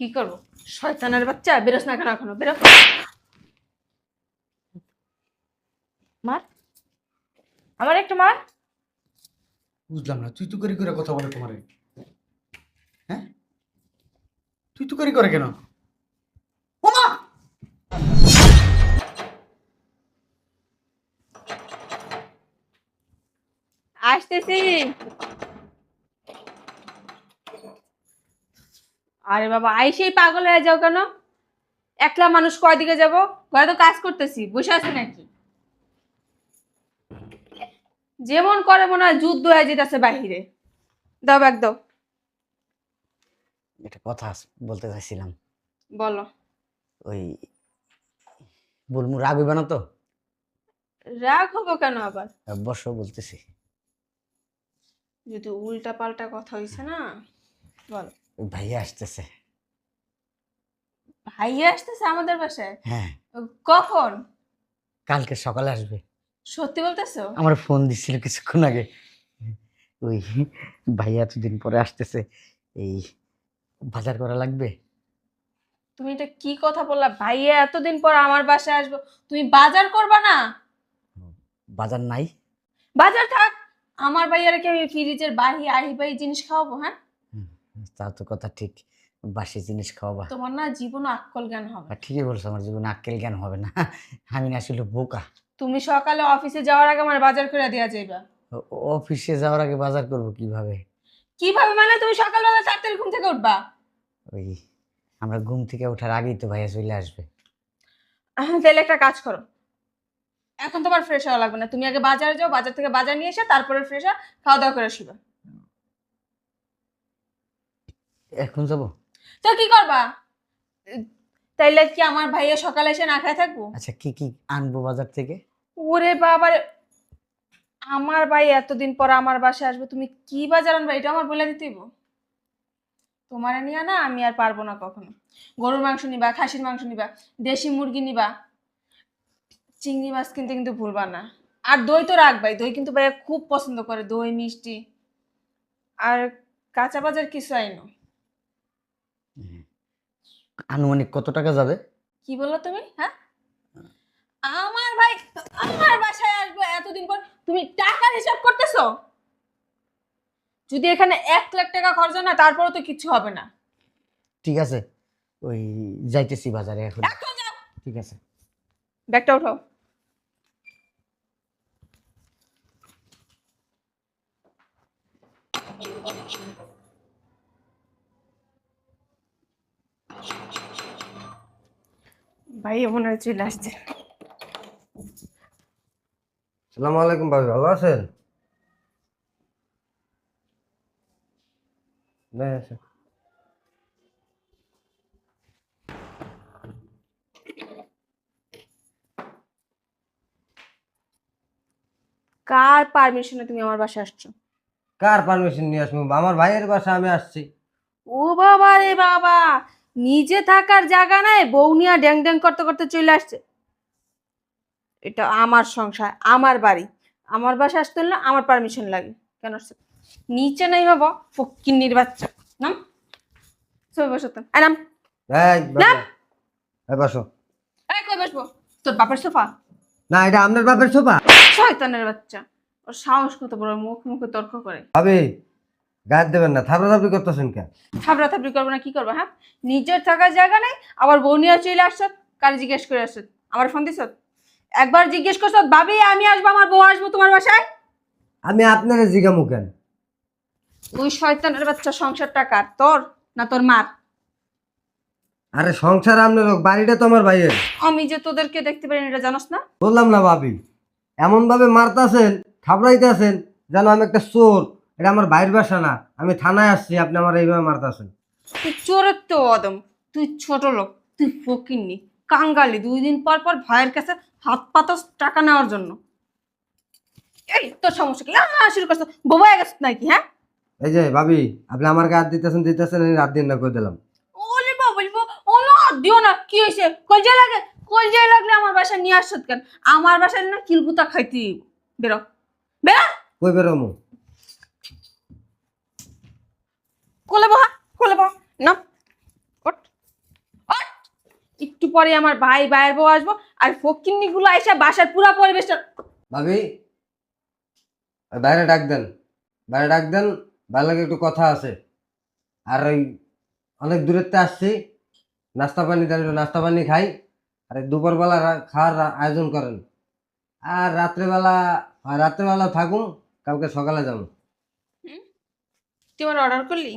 কি করব? শয়তানের বাচ্চা বেরোস না কেন এখনও? বেরো মার। আমার একটু মার। বুঝলাম না তুই তো করি করে কথা বলে তোমারে। হ্যাঁ? তুই তো করি করে কেন? ওমা আসতেছি। আরে বাবা আইসেই পাগল হয়ে যাও কেন? একলা মানুষ কয়দিকে যাব? ঘরে তো কাজ করতেছি বসে আছে নাকি? যেমন করে মনে হয় যুদ্ধ হয়ে যেতেছে বাহিরে। দাও ব্যাগ দাও। একটা কথা বলতে চাইছিলাম। বলো। ওই বলমু রাগ হইবে না তো? রাগ হব কেন আবার? বর্ষ বলতেছি। যদি উল্টা পাল্টা কথা হয়েছে না বলো। ভাইয়া আসতেছে। ভাইয়া আসতেছে আমাদের বাসায়? হ্যাঁ। কখন? কালকে সকালে আসবে। সত্যি বলতেছো? আমার ফোন দিচ্ছিল কিছুক্ষণ আগে। ওই ভাইয়া এতদিন পরে আসতেছে। এই বাজার করা লাগবে? তুমি এটা কি কথা বললা? ভাইয়া এতদিন পর আমার বাসায় আসব। তুমি বাজার করবা না? বাজার নাই। বাজার থাক। আমার ভাইয়ারে কি আমি ফ্রিজের বাহি আহি বাহি জিনিস খাওয়াবো হ্যাঁ? তা তো কথা ঠিক। বাসি জিনিস খাওয়াবা। তোমার না জীবন আক্কল জ্ঞান হবে। ঠিকই বলছো আমার জীবনে আক্কেল জ্ঞান হবে না। আমি না আসলে বোকা। তুমি সকালে অফিসে যাওয়ার আগে আমার বাজার করে দেওয়া যাইবা। অফিসে যাওয়ার আগে বাজার করব কীভাবে? কীভাবে মানে তুমি সকালবেলা চারটের ঘুম থেকে উঠবা? ওই আমরা ঘুম থেকে ওঠার আগেই তো ভাইয়া চলে আসবে। তাহলে একটা কাজ করো। এখন তোমার ফ্রেশ হওয়া লাগবে না। তুমি আগে বাজারে যাও বাজার থেকে বাজার নিয়ে এসে তারপরে ফ্রেশ হওয়া খাওয়া দাওয়া করে শুবে এখন যাব। তো কি করবা? তাইলে কি আমার ভাইয়া সকালে এসে না খায় থাকব? আচ্ছা কি কি আনব বাজার থেকে? ওরে বাবা। আমার ভাই এতদিন পর আমার বাসায় আসবে তুমি কি বাজার আনবা এটা আমার বলে দিতেইব তোমার নিয়ে না আমি আর পারব না কখনো। গরুর মাংস নিবা খাসির মাংস নিবা দেশি মুরগি নিবা চিংড়ি মাছ কিনতে কিন্তু ভুলবা না। আর দই তো রাখবাই দই কিন্তু ভাইয়া খুব পছন্দ করে দই মিষ্টি আর কাঁচা বাজার কিছু আইনো। আনুমানিক কত টাকা যাবে? কি বলল তুমি? হ্যাঁ? আমার ভাই আমার বাসায় আসবে এতদিন পর। তুমি টাকার হিসাব করতেছো? যদি এখানে এক লাখ টাকা খরচ না তারপরে তো কিছু হবে না। ঠিক আছে ওই যাইতেছি বাজারে এখন। ঠিক আছে। ব্যাগটা উঠাও ভাই মনে হয় চলে আসছে। সালাম আলাইকুম ভাবি ভালো আছেন? কার পারমিশনে তুমি আমার বাসায় আসছো? কার পারমিশন নিয়ে আসব? আমার ভাইয়ের বাসা আমি আসছি। ও বাবা রে বাবা! নিজে থাকার জায়গা নাই বউ নিয়ে ড্যাং ড্যাং করতে করতে চলে আসছে। এটা আমার সংসার আমার বাড়ি। আমার বাসা আসতে হলে না আমার পারমিশন লাগে। কেন নিচে নাই বাবা ফকিন্নির বাচ্চা। নাম? সবাই বসো তো। নাম এই না। বাবা, এই বসো। এই কই বসবো? তোর বাপের সোফা? না এটা আপনার বাপের সোফা? শয়তানের বাচ্চা। ওর সাহস কত বড় মুখ মুখে তর্ক করে। গায়ে দেবেন না থাপড়া থাপড়ি করতেছেন কেন? থাবড়া থাবড়ি করব না কি করব হ্যাঁ? নিজের থাকার জায়গা নেই আবার বউ নিয়ে চলে আসছ কার জিজ্ঞেস করে আসছ? আমার ফোন দিছ? একবার জিজ্ঞেস করছ ভাবি আমি আসব আমার বউ আসব তোমার বাসায়? আমি আপনার জিগামু কেন? ওই শয়তানের বাচ্চা সংসার টাকার তোর না তোর মার? আরে সংসার আপনার বাড়িটা তো আমার ভাইয়ের। আমি যে তোদেরকে দেখতে পারি এটা জানোস না? বললাম না ভাবি। এমন ভাবে মারতাছেন থাপড়াইতেছেন যেন আমি একটা চোর এটা আমার ভাইয়ের বাসা না। আমি থানায় আসছি আপনি আমার এইভাবে মারতাছেন। তুই চোরের তো অদম। তুই ছোট লোক তুই ফকিননি কাঙ্গালি। দুই দিন পর পর ভাইয়ের কাছে হাত পাতাস টাকা নেওয়ার জন্য। এই তোর সমস্যা কি? আহ, শুরু করছ। বোবা হয়ে গেছে নাকি হ্যাঁ? এই যে ভাবি আপনি আমার গায়ে হাত দিতেছেন দিতেছেন আমি রাত দিন না করে দিলাম। ওলে বলব ও না দিও না কি হয়েছে? কলজা লাগে? কলজাই লাগলে আমার বাসায় নিয়ে আসছত কেন? আমার বাসায় না কিলকুতা খাইতি বেরো। বেরো? কই বেরোমু? কোলে বহা কোলে বহা। না একটু পরে আমার ভাই ভাইয়ের বউ আসব আর ফকিন্নি গুলো এসে বাসার পুরা পরিবেশটা ভাবি বাইরে ডাক দেন। বাইরে ডাক দেন ভালো লাগে একটু কথা আছে। আর ওই অনেক থেকে আসছি। নাস্তা পানি একটু নাস্তা পানি খাই। আর দুপুরবেলা খাওয়ার আয়োজন করেন। আর রাত্রেবেলা রাত্রেবেলা থাকুন কালকে সকালে যাব। তুই আমার অর্ডার করলি?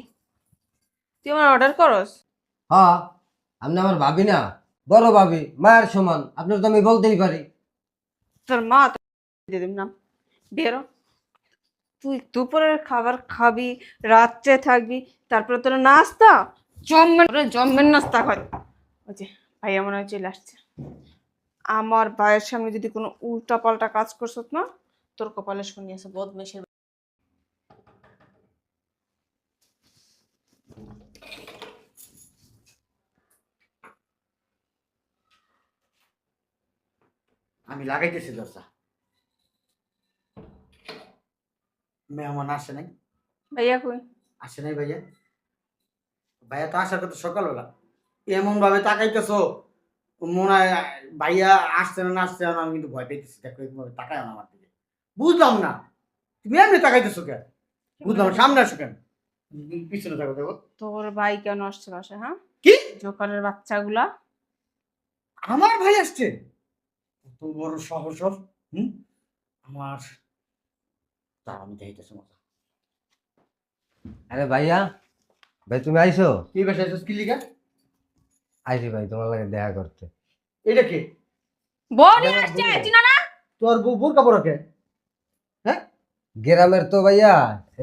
তুই আমার অর্ডার করস? হ্যাঁ আপনি আমার ভাবি না? বড় ভাবি মায়ের সমান। আপনার তো আমি বলতেই পারি। তোর মা তো দিয়ে দিম না। বেরো। তুই দুপুরের খাবার খাবি রাত্রে থাকবি তারপরে তোর নাস্তা। জম্মেন জম্মেন নাস্তা হয় ওই যে মনে হয় চলে আসছে। আমার ভাইয়ের সামনে যদি কোনো উল্টা পাল্টা কাজ করছত না তোর কপালে শুনিয়েছে বদমেশের আমি লাগাইতেছি দরজা। মেহমান আসে নাই। ভাইয়া কই? আসে নাই ভাইয়া। ভাইয়া তো আসার কথা সকালবেলা। এমন ভাবে তাকাইতেছো মনে হয় ভাইয়া আসছে না না আসছে না আমি কিন্তু ভয় পেয়েছি দেখো এরকম ভাবে তাকায় না আমার দিকে। বুঝলাম না। তুমি এমনি তাকাইতেছো কেন? বুঝলাম সামনে আসো কেন? পিছনে থাকো দেখো। তোর ভাই কেন আসছে বাসা হ্যাঁ? কি? জোকারের বাচ্চাগুলা। আমার ভাই আসছে? কত বড় সাহস ওর, হুম? আমার তা আমি দেখাইতেছি মজা। আরে ভাইয়া ভাই তুমি আইছো? কি বেশ কি লিখা আইছি ভাই তোমার লাগে দেখা করতে। এটা কে? বনি আমার আসছে বউ। চিনো না? তোর বউ বোরকা পরো কে হ্যাঁ? গ্রামের তো ভাইয়া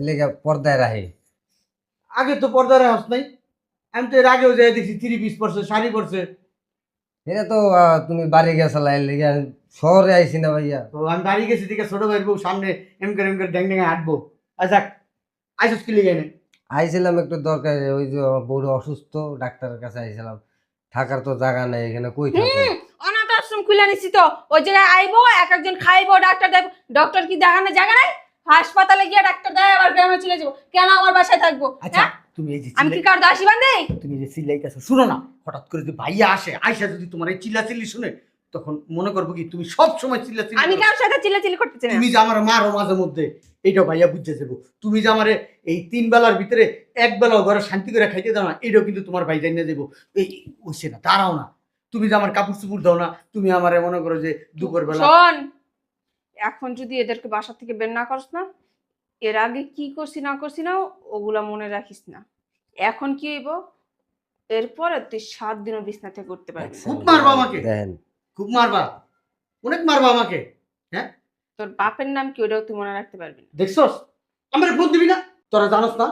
লেগে পর্দায় রাখি। আগে তো পর্দার হাস নাই। আমি তো এর আগেও যাই দেখছি থ্রি পিস পরছে শাড়ি পরছে। এটা তো তুমি বাড়ি লেগে শহরে আইছি না ভাইয়া। তো আমি বাড়ি গেছি দিকে ছোট ভাইয়ের বউ সামনে এম করে এম করে ড্যাং ড্যাঙে হাঁটবো। আচ্ছা আইসস কি লিখে আইছিলাম একটু দরকার ওই যে বউটা অসুস্থ ডাক্তারের কাছে আইছিলাম। থাকার তো জায়গা নাই এখানে কই থাকব? অনাথ আশ্রম খুলে নিছি তো। ওই জায়গায় আইবো এক একজন খাইবো ডাক্তার দেব ডক্টর কি দেখানোর জায়গা নাই? হাসপাতালে গিয়ে ডাক্তার দেয় আবার গ্রামে চলে যাব। কেন আমার বাসায় থাকব? আচ্ছা হ্যাঁ? তুমি এই যে আমি কি কার দাসী বান্ধি তুমি যে চিল্লাইতেছো শুনো না। হঠাৎ করে যদি ভাইয়া আসে? আইসা যদি তোমার এই চিল্লা চিল্লি শুনে তখন মনে করব কি তুমি সব সময় চিল্লা চিল্লি আমি করো। সাথে চিল্লাচিল্লি করতেছি না। তুমি যে আমার মারো মাঝে মধ্যে এইটাও ভাইয়া বুঝতে যাব। তুমি যে আমারে এই তিন বেলার ভিতরে এক বেলাও ঘরে শান্তি করে খাইতে দাও না এটাও কিন্তু তোমার ভাই জানিয়ে দেবো এই ওইসে না দাঁড়াও না। তুমি যে আমার কাপড় চুপুর দাও না তুমি আমার মনে করো যে দুপুর বেলা এখন যদি এদেরকে বাসা থেকে বের না করস না এর আগে কি করছি না করছি না ওগুলা মনে রাখিস না। এখন কি হইব? এরপরে তুই সাত দিনও বিছনা থেকে করতে পারবি খুব মারবা আমাকে। দেন। খুব মারবা। অনেক মারবা আমাকে। হ্যাঁ? তোর বাপের নাম কি ওটাও তুই মনে রাখতে পারবি না। দেখছস? আমার ফোন দিবি না? তোরা জানোস না?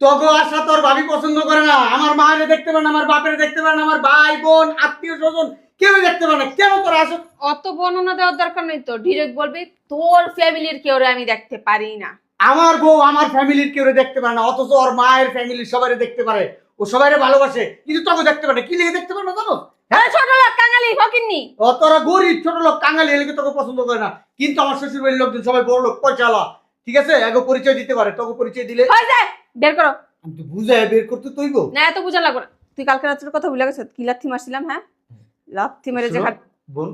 তবে আশা তোর ভাবি পছন্দ করে না। আমার মায়ের দেখতে পারে না আমার বাপের দেখতে পারে না আমার ভাই বোন আত্মীয় স্বজন কেউ দেখতে পারে না। কেন তোরা আসো? অত বর্ণনা দেওয়ার দরকার নেই তো। ডিরেক্ট বলবি তোর ফ্যামিলির কেউ আমি দেখতে পারি না। আমার বউ আমার ফ্যামিলির কেউ দেখতে পারে না অথচ ওর মায়ের ফ্যামিলির সবাই দেখতে পারে। ও সবাই ভালোবাসে কিন্তু তোকে দেখতে পারে কি দেখতে পারে না জানো? আরে ছোট লোক কাঙালি ফকিন্নি। ও তোরা গরিব ছোট লোক কাঙালি তোকে পছন্দ করে না। কিন্তু আমার শ্বশুর বাড়ির লোকজন সবাই বড় লোক পয়সাওয়ালা ঠিক আছে? পরিচয় দিতে পারে তোকে পরিচয় দিলে। হয়ে বের করো। আমি তো বুঝাই বের করতে তৈব। না এত বুঝা লাগবে না। তুই কালকে রাত্রের কথা ভুলে গেছিস? কি লাথি মারছিলাম হ্যাঁ? লাথি মেরে যে বোন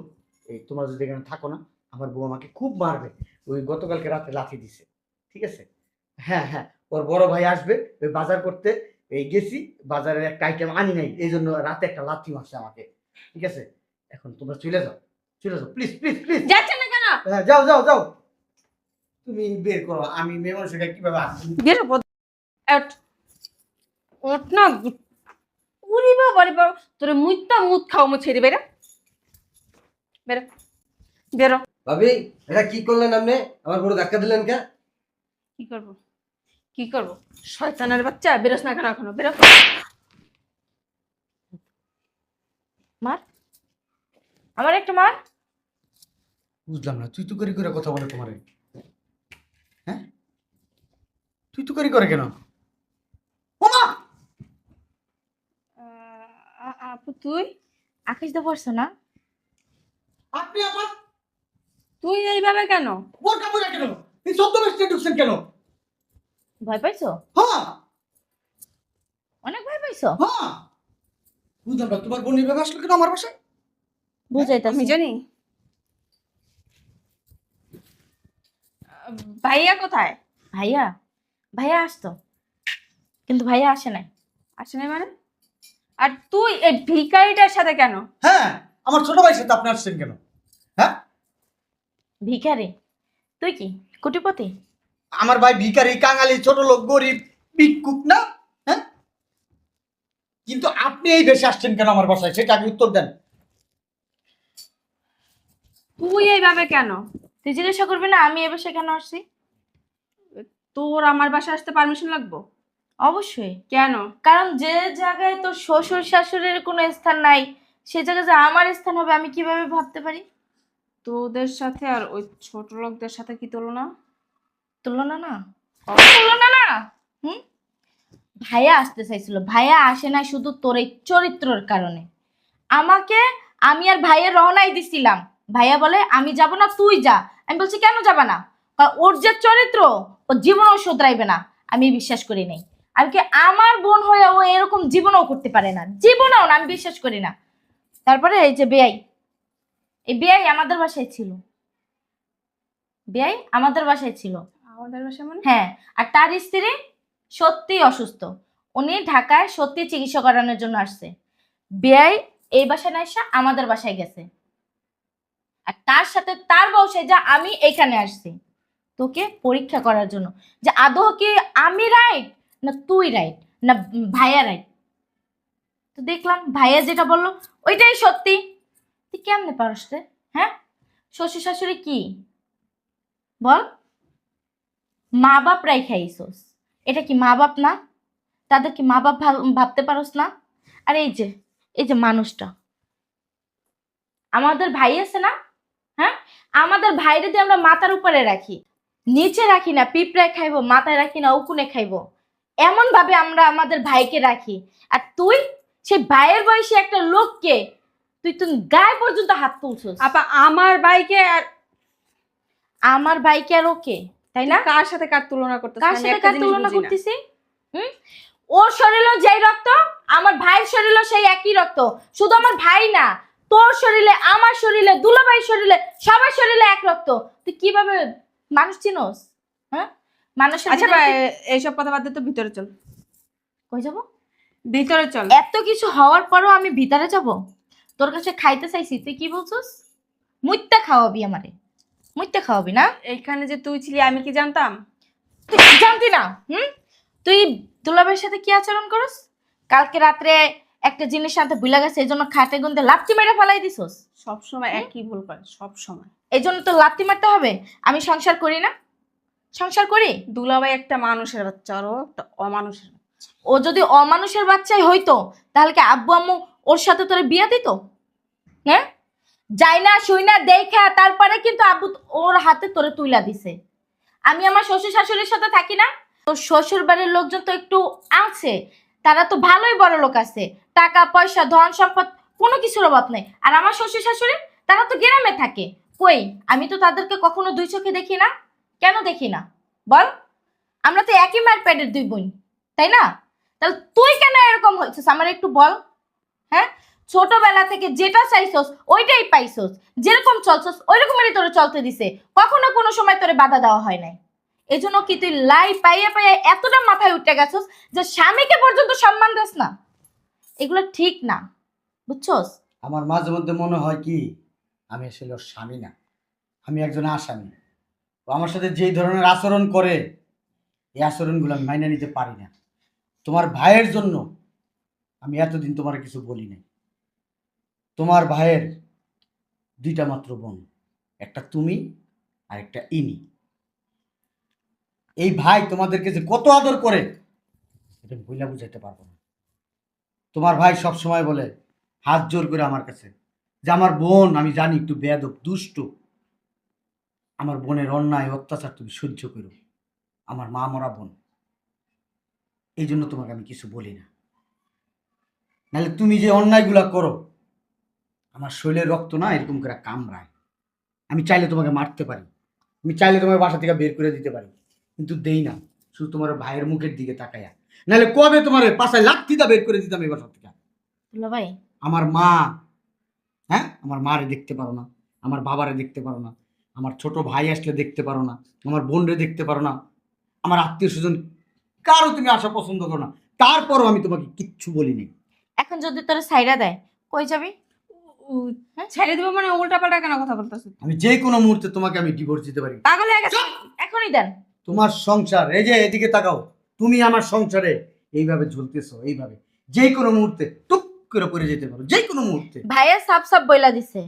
এই তোমার যদি এখানে থাকো না আমার বউ আমাকে খুব মারবে। ওই গতকালকে রাতে লাথি দিছে। ঠিক আছে? হ্যাঁ হ্যাঁ ওর বড় ভাই আসবে ওই বাজার করতে। এই গেছি বাজারের একটা আইটেম আনি নাই এই জন্য রাতে একটা লাথি মারছে আমাকে। ঠিক আছে? এখন তোমরা চলে যাও চলে যাও। প্লিজ প্লিজ প্লিজ যাচ্ছে না কেন? যাও যাও যাও। তুমি বের করো আমি মেয়ে মানুষকে কীভাবে আসছি বের ওঠ না উরি বাবা রে বাবা তোর মুইতা মুত খাও মু ছেড়ে বেরা বেরো বেরো ভাবি এটা কি করলেন আপনি? আমার বড় ধাক্কা দিলেন কে? কি করব? কি করব? শয়তানের বাচ্চা বেরোস না কেন এখনও? বেরো। মার। আমার একটা মার। বুঝলাম না তুই তো করি করে কথা বলে তোমার। হ্যাঁ? তুই তো করি করে কেন ওমা আ- আপু তুই? আকাশ দা পড়ছো না? আপনি তুই এইভাবে কেন? বোর কাপড় কেন এই ঢুকছেন কেন? ভয় পাইছো? হ্যাঁ। অনেক ভয় পাইছো? হ্যাঁ। বুঝলাম না তোমার বোন এইভাবে আসলো কেন আমার বাসায়? বুঝাইতাছি। আমি জানি। ভাইয়া কোথায়? ভাইয়া? ভাইয়া আসতো। কিন্তু ভাইয়া আসে নাই। আসে নাই মানে? আর তুই এই ভিখারিটার সাথে কেন? হ্যাঁ আমার ছোট ভাইয়ের সাথে আপনি আসছেন কেন? হ্যাঁ? ভিখারি? তুই কি কুটিপতি? আমার ভাই ভিখারি কাঙালি ছোট লোক গরিব ভিক্ষুক না? হ্যাঁ? কিন্তু আপনি এই বেশে আসছেন কেন আমার বাসায়? সেটা আগে উত্তর দেন। তুই এইভাবে কেন? তুই জিজ্ঞাসা করবি না আমি এবার সেখানে আসছি? তোর আমার বাসায় আসতে পারমিশন লাগবো? অবশ্যই। কেন? কারণ যে জায়গায় তোর শ্বশুর শাশুড়ির কোনো স্থান নাই সে জায়গায় যে আমার স্থান হবে আমি কীভাবে ভাবতে পারি? তোদের সাথে আর ওই ছোট লোকদের সাথে কি তুলনা? তুলনা না। তুলনা না। হুম? ভাইয়া আসতে চাইছিল। ভাইয়া আসে না শুধু তোর এই চরিত্রর কারণে। আমাকে আমি আর ভাইয়ের রওনাই দিছিলাম। ভাইয়া বলে আমি যাব না তুই যা। আমি বলছি কেন যাবা না? ওর যে চরিত্র ও জীবনও শুধরাইবে না। আমি বিশ্বাস করি নাই। আমি কি আমার বোন হয়ে ও এরকম জীবনও করতে পারে না? জীবনও না আমি বিশ্বাস করি না। তারপরে এই যে বেআই এই বেআই আমাদের বাসায় ছিল। বেআই আমাদের বাসায় ছিল। আমাদের বাসায় মানে? হ্যাঁ আর তার স্ত্রী সত্যি অসুস্থ। উনি ঢাকায় সত্যি চিকিৎসা করানোর জন্য আসছে। বেআই এই বাসায় না এসে আমাদের বাসায় গেছে। আর তার সাথে তার বসে যা আমি এখানে আসছি। তোকে পরীক্ষা করার জন্য। যে আদৌ কি আমি রাইট না তুই রাইট না ভাইয়া রাইট তো দেখলাম ভাইয়া যেটা বলল, ওইটাই সত্যি। তুই কেমনে পারস রে? হ্যাঁ? শ্বশুর শাশুড়ি কি? বল। মা বাপ রাই খাইছোস এটা কি মা বাপ না? তাদের কি মা বাপ ভাব- ভাবতে পারোস না? আর এই যে এই যে মানুষটা। আমাদের ভাই আছে না? হ্যাঁ? আমাদের ভাইরে দিয়ে আমরা মাথার উপরে রাখি, নিচে রাখি না, পিঁপড়ায় খাইবো, মাথায় রাখি না, উকুনে খাইবো এমন ভাবে আমরা আমাদের ভাইকে রাখি। আর তুই সেই ভাইয়ের বয়সী একটা লোককে তুই তুই গায়ে পর্যন্ত হাত তুলছস। আপা আমার বাইকে আর আমার ভাইকে আর ওকে তাই না? কার সাথে কার তুলনা করতেছিস? কার সাথে কার তুলনা করতেছি? হুম? ওর শরীরও যেই রক্ত আমার ভাইয়ের শরীরও সেই একই রক্ত। শুধু আমার ভাই না তোর শরীরে আমার শরীরে দুলাভাই শরীরে সবার শরীরে এক রক্ত। তুই কীভাবে মানুষ চিনোস? হ্যাঁ? মানুষের আচ্ছা এইসব কথা বাদ তো ভিতরে চল। কই যাব? ভিতরে চল। এত কিছু হওয়ার পরও আমি ভিতরে যাব? তোর কাছে খাইতে চাইছি তুই কি বলছিস? মুইত্যা খাওয়াবি আমারে। মুইত্যা খাওয়াবি না? এইখানে যে তুই ছিলি আমি কি জানতাম? তুই জানতি না হুম? তুই দুলাভাইয়ের সাথে কি আচরণ করস? কালকে রাত্রে একটা জিনিস আনতে ভুলে গেছে এই জন্য খাটে গুনতে লাত্তি মেরে ফেলাই দিছস। সব সময় একই ভুল করে সব সময় এই জন্য তো লাত্তি মারতে হবে। আমি সংসার করি না। সংসার করি? দুলাভাই একটা মানুষের বাচ্চা, আর ও একটা অমানুষের বাচ্চা। ও যদি অমানুষের বাচ্চাই হইতো, তাহলে কি আব্বু আম্মু ওর সাথে তোরে বিয়ে দিত? হ্যাঁ? যাই না, শুই না, দেখা, তারপরে কিন্তু আব্বু ওর হাতে তোরে তুইলা দিছে। আমি আমার শ্বশুর শাশুড়ির সাথে থাকি না। তোর শ্বশুর বাড়ির লোকজন তো একটু আছে, তারা তো ভালোই বড় লোক আছে। টাকা, পয়সা, ধন সম্পদ, কোনো কিছুর অভাব নেই। আর আমার শ্বশুর শাশুড়ি, তারা তো গ্রামে থাকে। কই? আমি তো তাদেরকে কখনো দুই চোখে দেখি না। কেন দেখি না? বল। আমরা তো একই মায়ের প্যাডের দুই বোন, তাই না? তাহলে তুই কেন এরকম হয়েছিস? আমার একটু বল। হ্যাঁ? ছোটবেলা থেকে যেটা চাইছস, ওইটাই পাইছস। যেরকম চলছস ওই রকমেরই তোরে চলতে দিছে। কখনো কোনো সময় তোরে বাধা দেওয়া হয় নাই। এই জন্য কি তুই লাই পাইয়া পাইয়া এতটা মাথায় উঠে গেছস যে স্বামীকে পর্যন্ত সম্মান দিস না? এগুলো ঠিক না, বুঝছস? আমার মাঝে মধ্যে মনে হয় কি, আমি আসলে স্বামী না। আমি একজন আসামি। আমার সাথে যেই ধরনের আচরণ করে, এই আচরণগুলো আমি মাইনে নিতে পারি না। তোমার ভাইয়ের জন্য আমি এতদিন তোমার কিছু বলি নাই। তোমার ভাইয়ের দুইটা মাত্র বোন, একটা তুমি আর একটা ইনি। এই ভাই তোমাদেরকে যে কত আদর করে, এটা বইলা বুঝাইতে পারব না। তোমার ভাই সব সময় বলে, হাত জোর করে আমার কাছে, যে আমার বোন, আমি জানি একটু বেয়াদব, দুষ্ট। আমার বোনের অন্যায় অত্যাচার তুমি সহ্য করো। আমার মা মরা বোন। এই জন্য তোমাকে আমি কিছু বলি না। নাহলে তুমি যে অন্যায়গুলা করো আমার শরীরের রক্ত না এরকম করে কামড়ায়। আমি চাইলে তোমাকে মারতে পারি। আমি চাইলে তোমার বাসা থেকে বের করে দিতে পারি। কিন্তু দেই না। শুধু তোমার ভাইয়ের মুখের দিকে তাকাইয়া নাহলে কবে তোমার পাশায় লাঠিটা বের করে দিতাম এই বাসা থেকে? ভাই। আমার মা হ্যাঁ? আমার মারে দেখতে পারো না। আমার বাবারে দেখতে পারো না। আমার ছোট ভাই আসলে দেখতে পারো না আমার বোনরে দেখতে পারো না আমার আত্মীয় স্বজন কারও তুমি আসা পছন্দ করো না তারপরও আমি তোমাকে কিচ্ছু বলিনি। এখন যদি তোরা সাইডা দেয় কই যাবি? হ্যাঁ? ছেড়ে দেবো মানে উল্টা পাল্টা কেন কথা বলতেছো? আমি যে কোনো মুহূর্তে তোমাকে আমি ডিভোর্স দিতে পারি। পাগল হয়ে গেছে? এখনই দেন। তোমার সংসার এই যে এদিকে তাকাও তুমি আমার সংসারে এইভাবে ঝুলতেছো এইভাবে। যে কোনো মুহূর্তে টুক করে পড়ে যেতে পারো যে কোনো মুহূর্তে। ভাইয়া সাপ সাপ বইলা দিছে।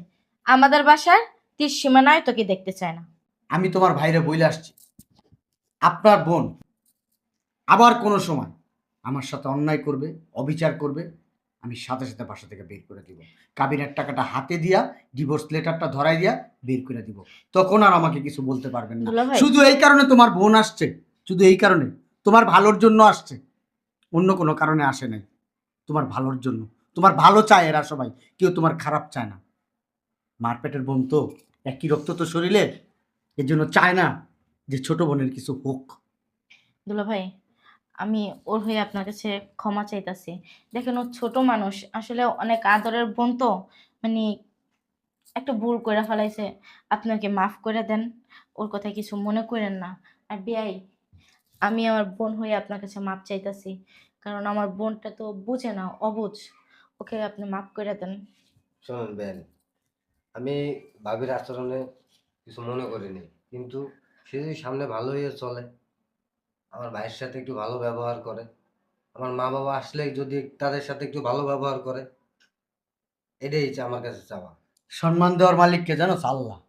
আমাদের বাসার তীর সীমানায় তোকে দেখতে চায় না। আমি তোমার ভাইরে বইলে আসছি। আপনার বোন আবার কোনো সময় আমার সাথে অন্যায় করবে অবিচার করবে আমি সাথে সাথে বাসা থেকে বের করে দিব। কাবিনের টাকাটা হাতে দিয়া ডিভোর্স লেটারটা ধরাই দিয়া বের করে দিব। তখন আর আমাকে কিছু বলতে পারবেন না। শুধু এই কারণে তোমার বোন আসছে। শুধু এই কারণে। তোমার ভালোর জন্য আসছে। অন্য কোনো কারণে আসে নাই। তোমার ভালোর জন্য। তোমার ভালো চায় এরা সবাই। কেউ তোমার খারাপ চায় না। মার পেটের বোন তো একই রক্ত তো শরীরের এর জন্য চায় না যে ছোট বোনের কিছু হোক। দুলা ভাই আমি ওর হয়ে আপনার কাছে ক্ষমা চাইতাছি। দেখেন ও ছোট মানুষ আসলে অনেক আদরের বোন তো মানে একটা ভুল করে ফেলাইছে। আপনাকে মাফ করে দেন ওর কথা কিছু মনে করেন না। আর বিয়াই আমি আমার বোন হয়ে আপনার কাছে মাপ চাইতাছি কারণ আমার বোনটা তো বুঝে না অবুঝ। ওকে আপনি মাফ করে দেন। শোনেন বেন আমি ভাবির আচরণে কিছু মনে করিনি। কিন্তু সে যদি সামনে ভালো হয়ে চলে, আমার ভাইয়ের সাথে একটু ভালো ব্যবহার করে, আমার মা বাবা আসলে যদি তাদের সাথে একটু ভালো ব্যবহার করে, এটাই আমার কাছে চাওয়া। সম্মান দেওয়ার মালিককে জানো আল্লাহ।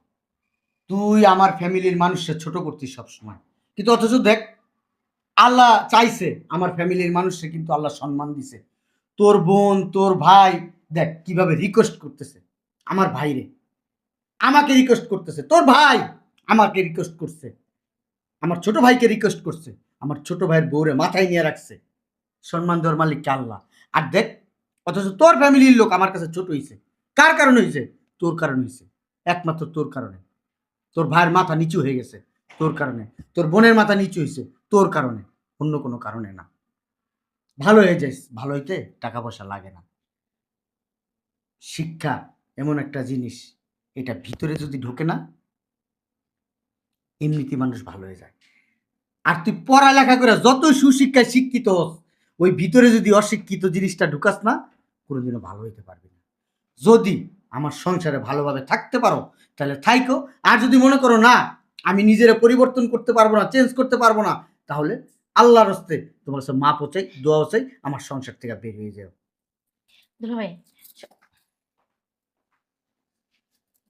তুই আমার ফ্যামিলির মানুষের ছোট করতিস সবসময়। কিন্তু অথচ দেখ, আল্লাহ চাইছে আমার ফ্যামিলির মানুষকে কিন্তু আল্লাহ সম্মান দিছে। তোর বোন, তোর ভাই, দেখ কীভাবে রিকোয়েস্ট করতেছে আমার ভাইরে। আমাকে রিকোয়েস্ট করতেছে। তোর ভাই আমাকে রিকোয়েস্ট করছে। আমার ছোট ভাইকে রিকোয়েস্ট করছে। আমার ছোট ভাইয়ের বউরে মাথায় নিয়ে রাখছে। সম্মান দেওয়ার মালিক আল্লাহ? আর দেখ, অথচ তোর ফ্যামিলির লোক আমার কাছে ছোট হয়েছে কার কারণে হয়েছে তোর কারণে হয়েছে একমাত্র তোর কারণে। তোর ভাইয়ের মাথা নিচু হয়ে গেছে তোর কারণে। তোর বোনের মাথা নিচু হয়েছে তোর কারণে। অন্য কোনো কারণে না। ভালো হয়ে যাইস। ভালো হইতে টাকা পয়সা লাগে না। শিক্ষা এমন একটা জিনিস এটা ভিতরে যদি ঢোকে না, এমনিতে মানুষ ভালো হয়ে যায়। আর তুই পড়ালেখা করে যত সুশিক্ষায় শিক্ষিত হস, ওই ভিতরে যদি অশিক্ষিত জিনিসটা ঢুকাস না, কোনোদিনও ভালো হইতে পারবি না। যদি আমার সংসারে ভালোভাবে থাকতে পারো, তাহলে থাইকো। আর যদি মনে করো না, আমি নিজেরা পরিবর্তন করতে পারব না চেঞ্জ করতে পারব না, তাহলে আল্লাহর হস্তে তোমার কাছে মা পচাই দোয়া চাই, আমার সংসার থেকে বের হয়ে যাও। ভাই স-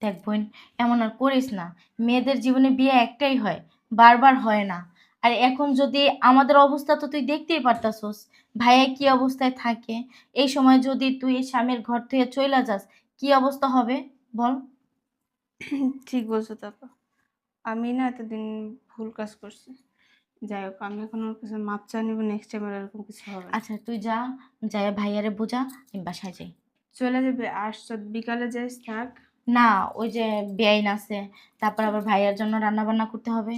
দেখ বোন এমন আর করিস না। মেয়েদের জীবনে বিয়ে একটাই হয় বারবার হয় না। আর এখন যদি আমাদের অবস্থা তো তুই দেখতেই পারতাছস ভাইয়া কি অবস্থায় থাকে? এই সময় যদি তুই স্বামীর ঘর থেকে চলে যাস কি অবস্থা হবে বল? ঠিক বলছো তারপর। আমি না এতদিন ভুল কাজ করছি। যাই হোক আমি এখন ওর কাছে মাপ চা নিব নেক্সট টাইম আর এরকম কিছু হবে না। আচ্ছা তুই যা যাই ভাইয়ারে বোঝা আমি বাসায় যাই। চলে যাবে আসছো বিকালে যাইস থাক। না ওই যে বেআইন আছে। তারপর আবার ভাইয়ার জন্য রান্না বান্না করতে হবে।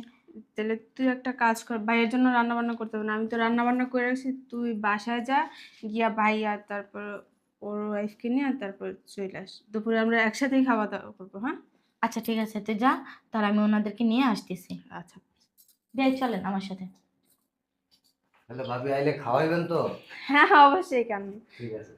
তাহলে তুই একটা কাজ কর ভাইয়ের জন্য রান্না বান্না করতে হবে না আমি তো রান্না বান্না করে রাখছি তুই বাসায় যা গিয়া ভাই আর তারপর ওর ওয়াইফকে নিয়ে আর তারপর চলে আস। দুপুরে আমরা একসাথেই খাওয়া দাওয়া করব হ্যাঁ? আচ্ছা ঠিক আছে তুই যা তাহলে আমি ওনাদেরকে নিয়ে আসতেছি। আচ্ছা। বেআই চলেন আমার সাথে। তাহলে ভাবি আইলে খাওয়াইবেন তো? হ্যাঁ অবশ্যই কেন? ঠিক আছে।